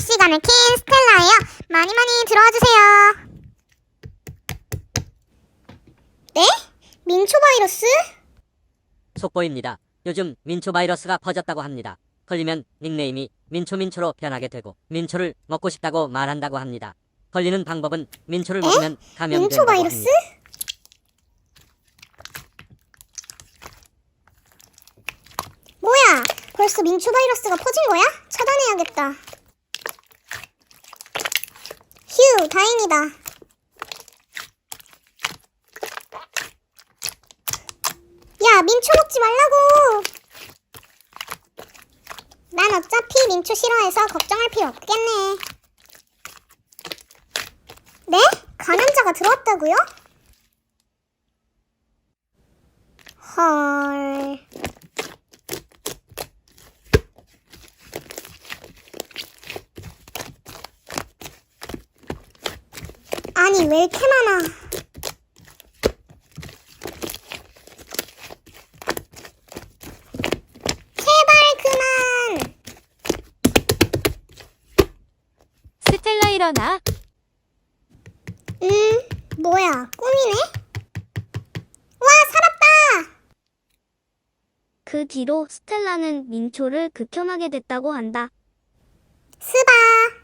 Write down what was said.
실시간을 킨 스텔라예요. 많이 많이 들어와 주세요. 네? 민초 바이러스? 속보입니다. 요즘 민초 바이러스가 퍼졌다고 합니다. 걸리면 닉네임이 민초민초로 변하게 되고 민초를 먹고 싶다고 말한다고 합니다. 걸리는 방법은 민초를 에? 먹으면 민초 감염된다고 바이러스? 합니다. 뭐야? 벌써 민초 바이러스가 퍼진 거야? 차단해야겠다. 휴, 다행이다. 야, 민초 먹지 말라고! 난 어차피 민초 싫어해서 걱정할 필요 없겠네. 네? 감염자가 들어왔다고요? 헐. 아니 왜 이렇게 많아? 제발 그만. 스텔라 일어나. 음, 뭐야 꿈이네? 와 살았다. 그 뒤로 스텔라는 민초를 극혐하게 됐다고 한다. 스바.